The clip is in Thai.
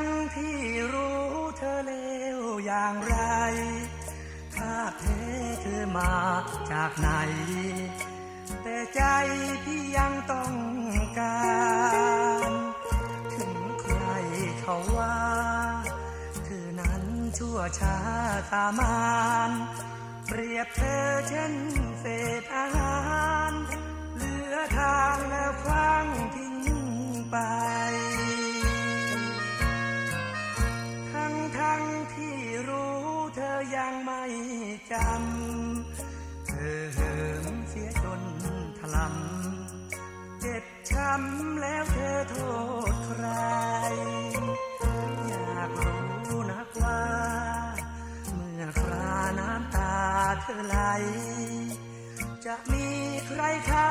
งที่รู้เธอเลวอย่างไรถ้าเทเธอมาจากไหน แต่ใจพี่ยังต้องการ ถึงใครเขาว่า เธอนั้นชั่วช้าสามานเปรียบเธอเช่นเศษอาหาร เหลือทางแล้วคว้างทิ้งไป ยังไม่จำ เธอเหิมเสียจนถลำเจ็บช้ำแล้วเธอโทษใคร อยากรู้นักว่า เมื่อคราน้ำตาเธอไหล จะมีใครเข้า